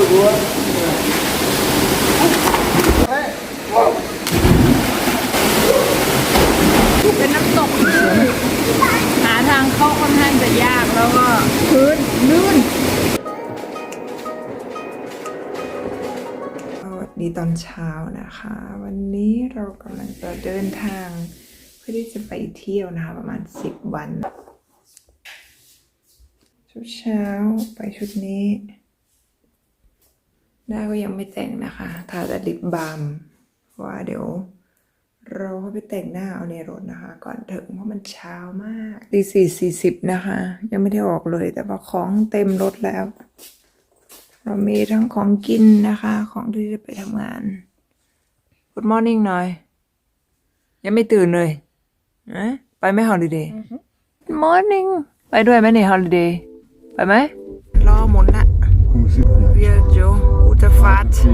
เป็นน้ำตกหาทางเข้าค่อนข้างจะยากแล้วก็พื้นลื่นสวัสดีตอนเช้านะคะ วันนี้เรากำลังจะเดินทาง เพื่อที่จะไปเที่ยวนะคะ ประมาณสิบวันชุดเช้าไปชุดนี้ หน้าก็ยังไม่แต่งนะคะทาแต่ลิปบาล์มเพราะว่าเดี๋ยว เราก็ไปแต่งหน้าเอาในรถนะคะ ก่อนถึงเพราะมันเช้ามากตีสี่สี่สิบนะคะ ยังไม่ได้ออกเลย แต่ว่าของเต็มรถแล้ว เรามีทั้งของกินนะคะ ของที่จะไปทำงาน Good morning หน่อย ยังไม่ตื่นเลยนะไปไหม holiday Good morning ไปด้วยไหมเนี่ย holiday ไปไหมรอหมุนละ Come sitter Autofahrt.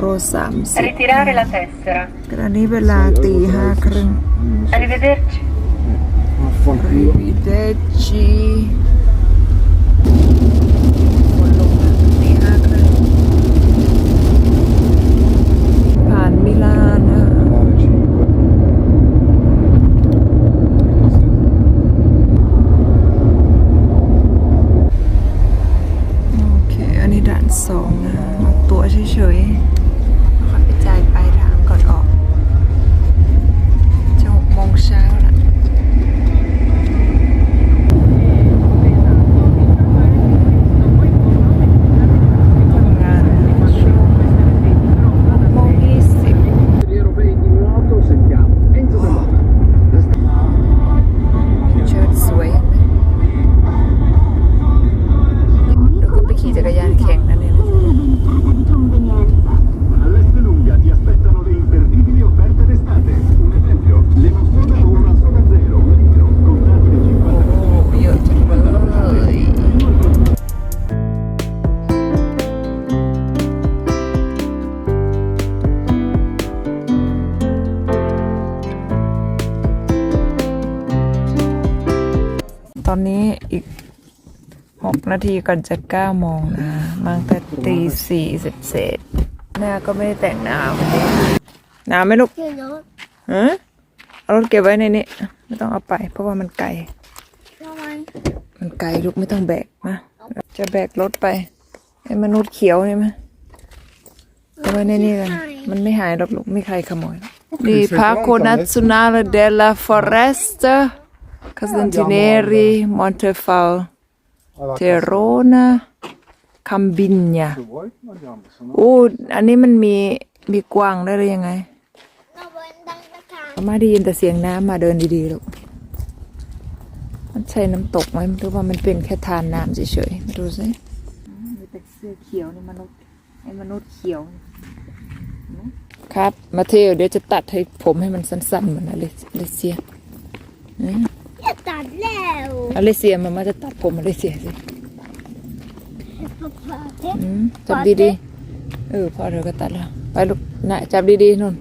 2ยูโร30 Ritirare la tessera. ตอนนี้เวลาตีห้าครึ่ง Arrivederci. Vaffanculo. อนนี้อีกหกนาทีก่อนจะเก้าโมงนะมาตั้งแต่ตีสี่เสร็จเสร็จหน้าก็ไม่ได้แต่งหน้าวันนี้หนาวไหมลูกฮะเอารถเก็บไว้ในนี้ไม่ต้องเอาไป เพราะว่ามันไกลมันไกลลูกไม่ต้องแบกนะจะแบกรถไปไอ้มนุษย์เขียวนี่ไหมเอาไว้ในนี่กันมันไม่หายหรอกลูกไม่ใครขโมยหรอกนี่พาโคนัซ o นาลเดล a ฟอเรสต์คาซันติเนรีมอนเตฟาล Alla เทโร นาคัมบินญา Se vuoi andiamo, se no โอ้อันนี้มันมีมีกวางได้เลยยังไงอามาได้ยินแต่เสียงน้ำมาเดินดีๆลูก มันใช่น้ำตกไหมหรือว่ามันเป็นแค่ทานน้ำเฉยๆมาดูสิมีแต่เสื้อเขียวนี่มนุษย์ไอ้มนุษย์เขียว ครับ มาเทวเดี๋ยวจะตัดให้ผมให้มันสั้นๆเหมือนอเลอเลเซียจะ ตัดแล้วอเลเซียมันมาจะตัดผมอเลเซียสิอืมจับดีๆเออพอเธอก็ตัดแล้ว ไปลูกนะจับดีๆนุ่น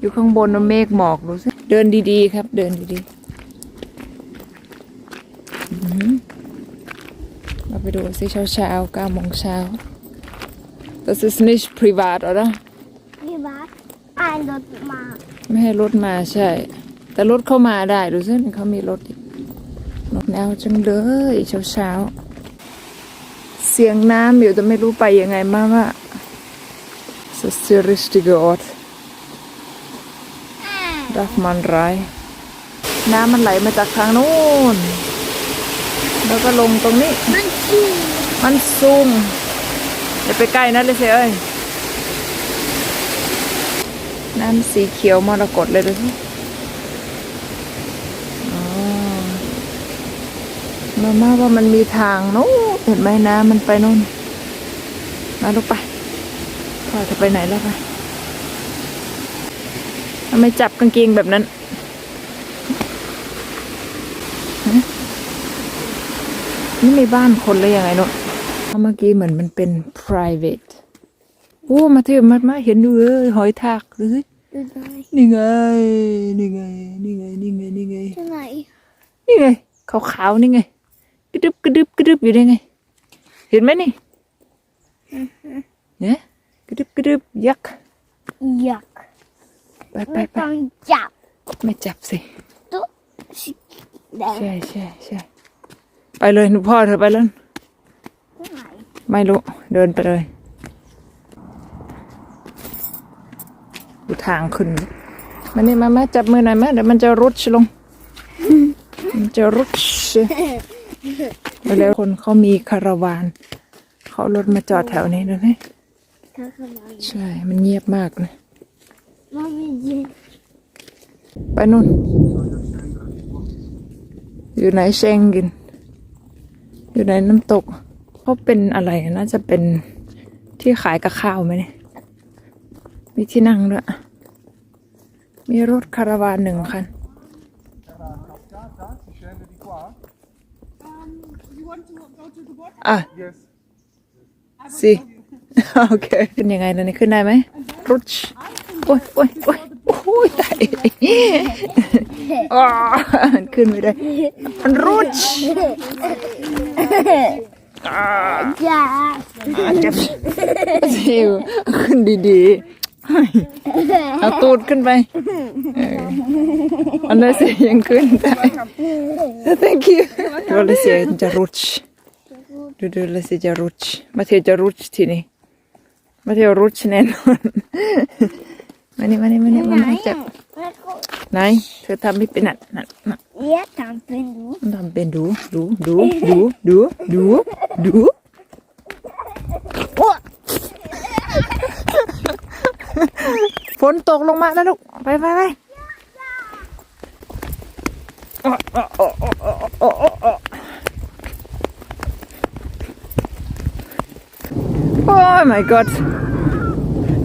อยู่ข้างบนนะเมฆหมอกดูสิเดินดีๆครับ เดินดีๆอือหือเราไปดูสิเช้าเช้าๆเก้าโมงเช้า Das ist nicht privat oder พี่บัสอ่านรถมา ไม่ให้รถมาใช่ แต่รถเข้ามาได้ดูสิเขามีรถอีกรถแนวจังเลยเช้าเช้าเสียงน้ำอยู่แต่ไม่รู้ไปยังไงมากว่า Das ist der richtige Ort darf man rein น้ำมันไหลมาจากทางนู้น แล้วก็ลงตรงนี้ มันขี่มันซุ่มอย่าไปใกล้นะเลยเสียเอ้ยน้ำสีเขียวมรกตเลยดูสิอ๋อ มาม่าว่ามันมีทางนู้นเห็นไหมน้ำมันไปนู่น มาลูกไปพ่อจะไปไหนแล้วไปทำไมจับกางเกงแบบนั้นฮะนี่มีบ้านคนหรือยังไงเนาะเมื่อกี้เหมือนมันเป็น private โอ้มาเถอะมามาเห็นดูเอ้ยหอยทากเลยดูหน่อยนี่ไง นี่ไง นี่ไง นี่ไง นี่ไงดูหน่อยนี่ไง ขาวๆ นี่ไงกระ ดึบกระดึบกระดึบอยู่ได้ไง เห็นไหมนี่เนี่ยกระดึบกระดึบยักษ์อยากไปไปไม่ไปต้องจับไม่จับสิตุ๊สิแดงใช่ใช่ใช่ไปเลยหนูพ่อเธอไปแล้วดูหน่อยไม่รู้ เดินไปเลยดูทางขึ้นมานี่มามาจับมือหน่อยมาเดี๋ยวมันจะรุดลงมันจะรุดไป แล้วคนเขามีคาราวาน เขาเอารถมาจอดแถวนี้ดูนี่เธอเข้ามาใช่ มันเงียบมากเลยมาไม่ยินไปนู่น อยู่ไหนเชงกิน อยู่ไหนน้ำตกเขาเป็นอะไรน่าจะเป็นที่ขายกับข้าวไหมเนี่ย มีที่นั่งด้วย มีรถคาราวานหนึ่งคัน อะสิโอเคขึ้นยังไงล่ะนี่ขึ้นได้ไหมรุชโอ้ยโอ้ยโอ้ยโอ้ยตายอ๋อขึ้นไม่ได้ มันรุชอ่าจ้าจับสิวขึ้นดีๆเอาตูดขึ้นไปเอออันนั้นเสียยังขึ้นได้ thank you ดูเลยเสียจะรุช ดูดูเลยเสียจะรุชมาเทียจะรุชทีนี้มาเทียรุชแน่นอนมานี่มานี่มานี่มามาจับแล้วก็ไหนเธอทำไม่เป็นน่ะน่ะน่ะเอี๊ยทำเป็นดูมันทำเป็นดูดูดูดูดูดูดูโอ้ฝนตกลงมาแล้วลูกไปไปไป โอ้ my god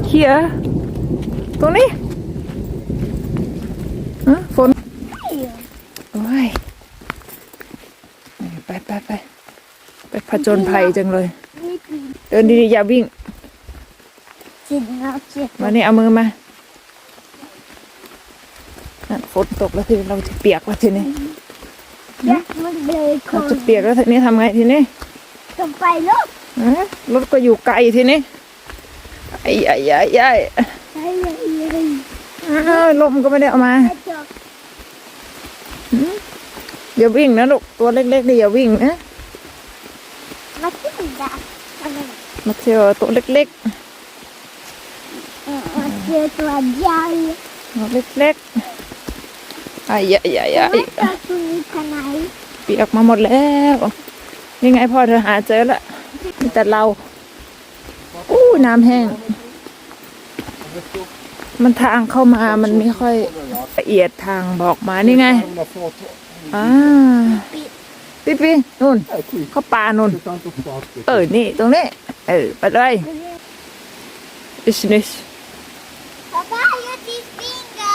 เฮียตรงนี้ฮะฝนโอ้ยไปไปไปไปผจญภัยจังเลยนี่คือเดินดีๆอย่าวิ่ง จิตเราเจ็บมานี่เอามือมานั่นฝนตกแล้วทีนี้เราจะเปียกแล้วทีนี้ยักมันเลยคเรานจะเปียกแล้วทีนี้ทำไงทีนี้ต้องไปลูกฮะ รถก็อยู่ไกลทีนี้ไอ้ไอ้ไอ้ไอ้ไปเลยเลยอ้าวลมก็ไม่ได้เอามากระจกอย่าวิ่งนะลูกตัวเล็กๆนี่อย่าวิ่งนะมาที่ดักอะไรมาเที่ยวตัวเล็กเออมาเจอตัวใหญ่ๆตัวเล็กๆไอ้ไอ้ไอ้ไอ้ไม่ตัวตัวนี้ทนายเปียกมาหมดแล้วนี่ไงพ่อเธอหาเจอละมี แต่เราอู้น้ำแห้ง มันทางเข้ามามันไม่ค่อยละเอียดทางบอกมานี่ไง Una foto. อ่าปิ๊ปีนู่น Eh, qui. เข้าป่านู่น C'è tanto spazio. เออนี่ตรงนี้ เออไปเลยอิสนิส Papà io ti spingo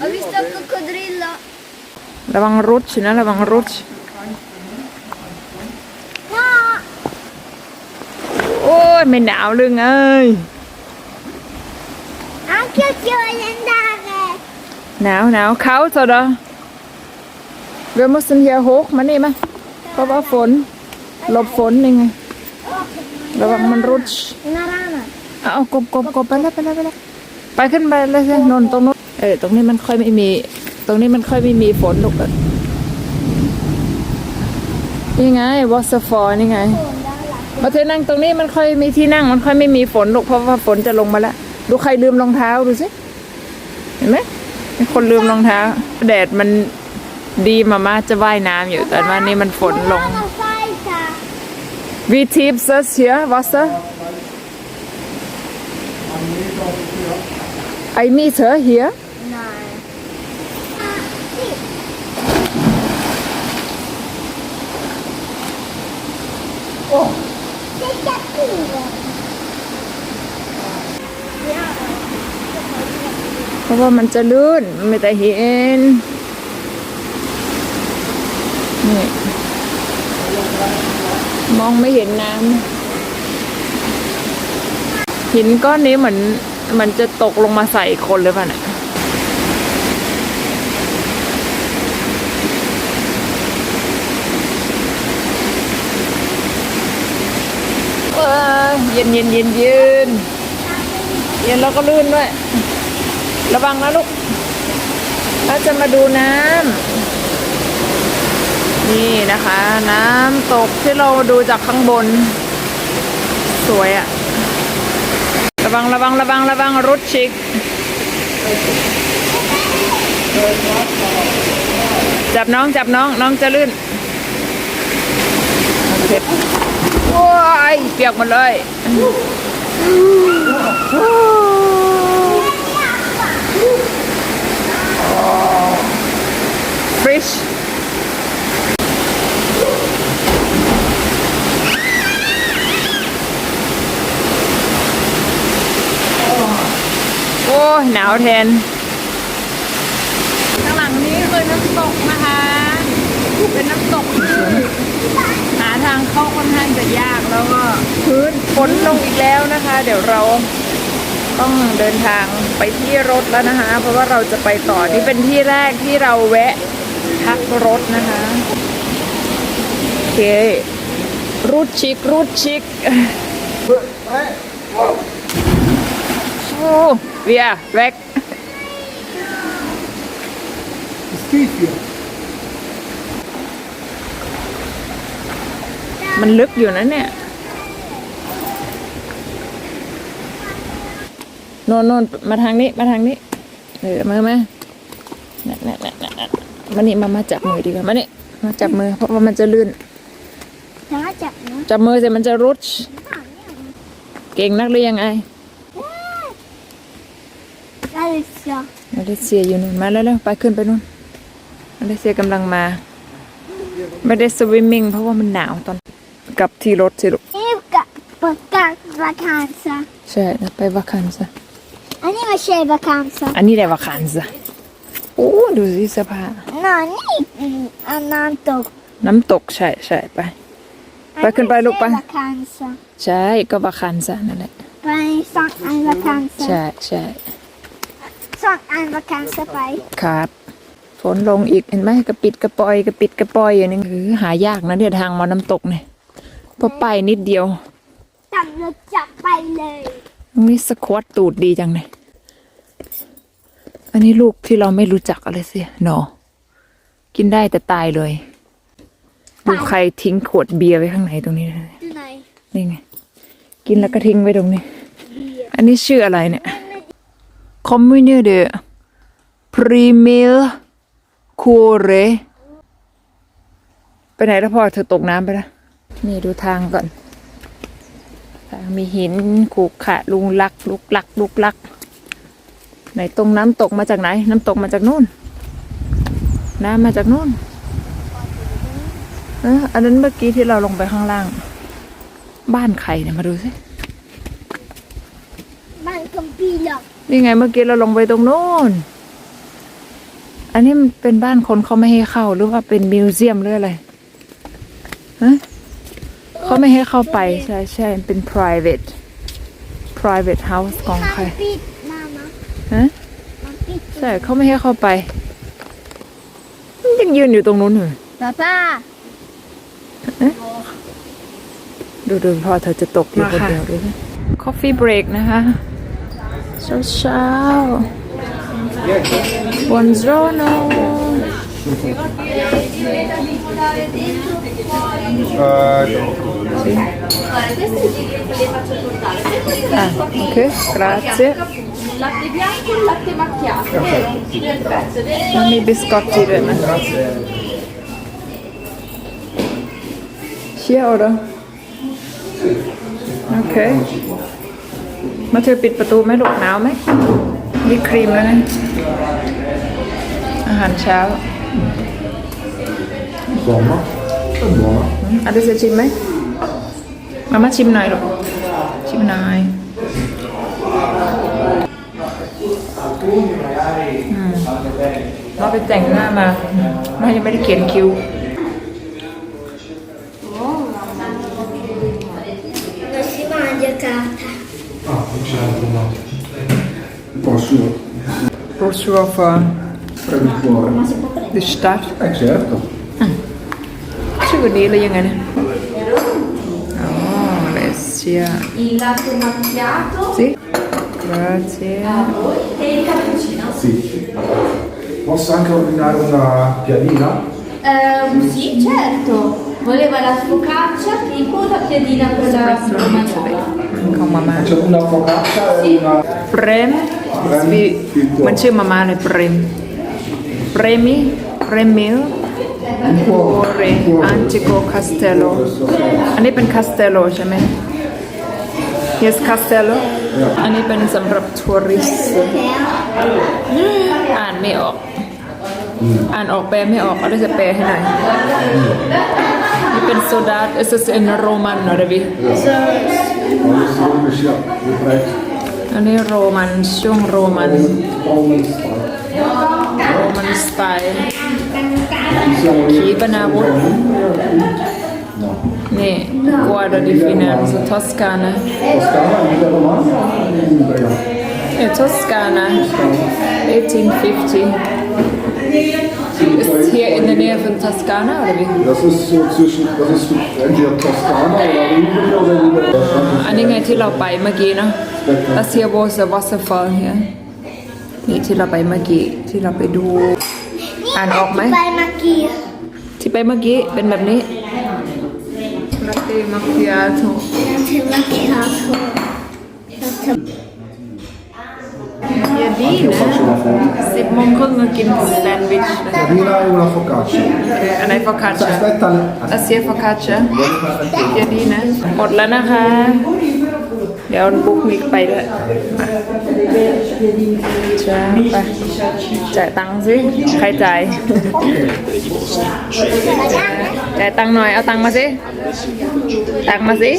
ho visto il coccodrillo ระวังรุดนะ ระวังรุด no โอ้ ยไม่หนาวเลยไง anche io ci voglio andare หนาวหนาวเขาจะดอเวมุสันเฮียโฮกมานี่มาเพราะว่าฝนหลบฝนนี่ไงระวังมันรุด una rana เอากบกบกบไปแล้วไปแล้วไปแล้วไปขึ้นไปเลยสินนตรงนู้นเออตรงนี้มันค่อยไม่มี ตรงนี้มันค่อยไม่มีฝนลูกอะนี่ไงวอสฟอร์นี่ไง มาเธอนั่งตรงนี้มันค่อยมีที่นั่ง มันค่อยไม่มีฝนลูกเพราะว่าฝนจะลงมาแล้วดูใครลืมรองเท้าดูสิเห็นไหมมีคนลืมรองเท้า แดดมันดีมามาจะว่ายน้ำอยู่แต่ว่านี่มันฝนลง Mamma falsa We tips us here, Wasser. I meet her here. no ah, sì oh sei cattivo เพราะว่ามันจะลื่นมันไม่แต่เห็น นี่ มองไม่เห็นน้ำหินก้อนนี้เหมือนมันจะตกลงมาใส่คนเลยป่ะเนี่ยเออ เย็นเย็นเย็นเย็นเย็นแล้วก็ลื่นด้วย ระวังนะลูกเราจะมาดูน้ำนี่นะคะ น้ำตกที่เราดูจากข้างบน สวยอะระวังระวังระวังระวังรถชิกจับน้องจับน้องน้องจะลื่น ว้ายเปียกหมดเลย fish โอ้หนาวแทนข้างหลังนี้คือน้ำตกนะคะ เป็นน้ำตกที่หาทางเข้าค่อนข้างจะยากแล้วก็ พื้ นฝนลงอีกแล้วนะคะ เดี๋ยวเราต้องเดินทางไปที่รถแล้วนะคะ เพราะว่าเราจะไปต่อนี่เป็นที่แรกที่เราแวะพักรถนะคะโอเครูดชิกรูดชิกโอ้เวียแวกมันลึกอยู่นะเนี่ย โน่นโน่นมาทางนี้ มาทางนี้ เออ มามาน่ะน่ะน่ะน่ะน่ะมานี่มามาจับมือดีกว่า มานี่มาจับมือ เพราะว่ามันจะลื่น น้าจับนะจับมือเสร็จมันจะรุด เก่งนักหรือยังไงได้เลยเชียวมาเลเซียอยู่นู่น มาแล้วๆไปขึ้นไปนู่น มาเลเซียกำลังมา ไม่ได้สวิมมิ่งเพราะว่ามันหนาวตอนกลับที่รถสิลูก นี่กับประกาศวาคันซะ ใช่นะไปวาคันซะอันนี้ไม่ใช่วาคันซะอันนี้ได้วาคันซะ โอ้ดูสิเสื้อผ้านอนนี่อืมอันนั้นตกน้ำตกใช่ใช่ไป ไปขึ้นไปลูกไปวาคันซะใช่ก็วาคันซะนั่นแหละไปสองอันวาคันซะใช่ใช่สองอันวาคันซะไปครับฝนลงอีกเห็นไหมกระปิดกระปอยกระปิดกระปอยอย่างนี้คือหายากนะเนี่ยทางมาน้ำตกเนี่ยเพราะไปนิดเดียวจับรถจับไปเลยตรงนี้สควอตตูดดีจังเลย อันนี้ลูกที่เราไม่รู้จักอะไรสิหนอกินได้แต่ตายเลยดูใครทิ้งขวดเบียร์ไว้ข้างในตรงนี้นะที่ไหนนี่ไง กินแล้วก็ทิ้งไว้ตรงนี้ อันนี้ชื่ออะไรเนี่ย Commune de Primel c o r e ไปไหนแล้วพ่อเธอตกน้ำไปแล้วนี่ดูทางก่อน ทางมีหินขูกขะลุงลักลุกลักลุกลัก ไหนตรงน้ำตกมาจากไหน น้ำตกมาจากนู่น น้ำมาจากนู่น เอออันนั้นเมื่อกี้ที่เราลงไปข้างล่าง บ้านใครเนี่ยมาดูสิบ้านคอมพีหรอกนี่ไงเมื่อกี้เราลงไปตรงโน้น อันนี้มันเป็นบ้านคนเขาไม่ให้เข้าหรือว่าเป็นมิวเซียมหรืออะไรฮะเขาไม่ให้เข้าไปใช่ใช่มันเป็น private private house ของใครมันปิดมามา ฮะมันปิดใช่เขาไม่ให้เข้าไปมันยังยืนอยู่ตรงนู้นอยู่ป้าป้าดูดูพอเธอจะตกอยู่คนเดียวด้วยนะ coffee break นะคะเช้าเช้า buongiorno ah ok grazie latte bianco e latte macchiato. Mamma i biscotti ด้วยนะเชี่ยวเหรอโอเคมาเธอปิดประตูไหมลูกหนาวไหมมีครีมแล้วนะอาหารเช้า Insomma, è buona. อาดิจะชิมไหมมามาชิมหน่อยลูกชิมหน่อย เราไปแต่งหน้ามาเรายังไม่ได้เขียนคิ้ว Non si mangia carta. Ah, non c'è la tomata. Posso? โรชัวฟอร์ Prendo il cuore. The Stadt Eh certo. ชื่อนี้เลยยังไงเนี่ยอ๋อเลเซีย Il latte macchiato สิ กราเซีย e il cappuccino. Sì. Posso anche ordinare una piadina? Ehm, sì, certo. Voleva la focaccia, tipo la piadina quella romagnola. ของมาม่า C'è una focaccia e una... เปรมมีมันชื่อมาม่าเลยเปรมเปรมิเปรมิล Un โอ cuore. เร Un cuore. อันจิโกคาสเตโลอันนี้เป็นคาสเตโลใช่ไหม Here's Castello อันนี้เป็นสำหรับทัวริสต์อ่านไม่ออก อ่านออกแปลไม่ออกเอาได้จะแปลให้หน่อยนี่เป็นโซดาเอสเซนโรมันหน่อยดิ Voglio solo che sia il prezzo. อันนี้โรมันช่วงโรมัน Roman style. โรมันสไตล์ Siamo lì. ขีปนาวุธ นี่กัวดดิฟินันส์ทอสกานา Toscana, Emilia Romagna, Umbria. เอทอสกานา1850 Ist hier in der Nähe von Toskana oder wie? Das ist so zwischen, das ist entweder Toskana oder Umbria oder Umbria. อันนี้ไงที่เราไปเมื่อกี้เนอะ Das hier was the waterfall here นี่ที่เราไปเมื่อกี้ที่เราไปดูอ่านออกไหม Vai macchia. ที่ไปเมื่อกี้เป็นแบบนี้ ลาเต้มัคคิอาโต Latte macchiato. Latte เย็นดี Io นะ faccio una foto. สิบโมงครึ่งก็กินแซนด์วิชนะ Piadina e una focaccia. อันไหนฟอคาชา Aspetta, อาเซียฟอคาชาเย็นดีนะหมดแล้วนะคะ เดี๋ยวบุ๊กมิกไปด้วยมาจ้าไปจ่ายตังค์สิใครจ่าย แต่ตังค์หน่อยเอาตังค์มาสิ ตังค์มาสิ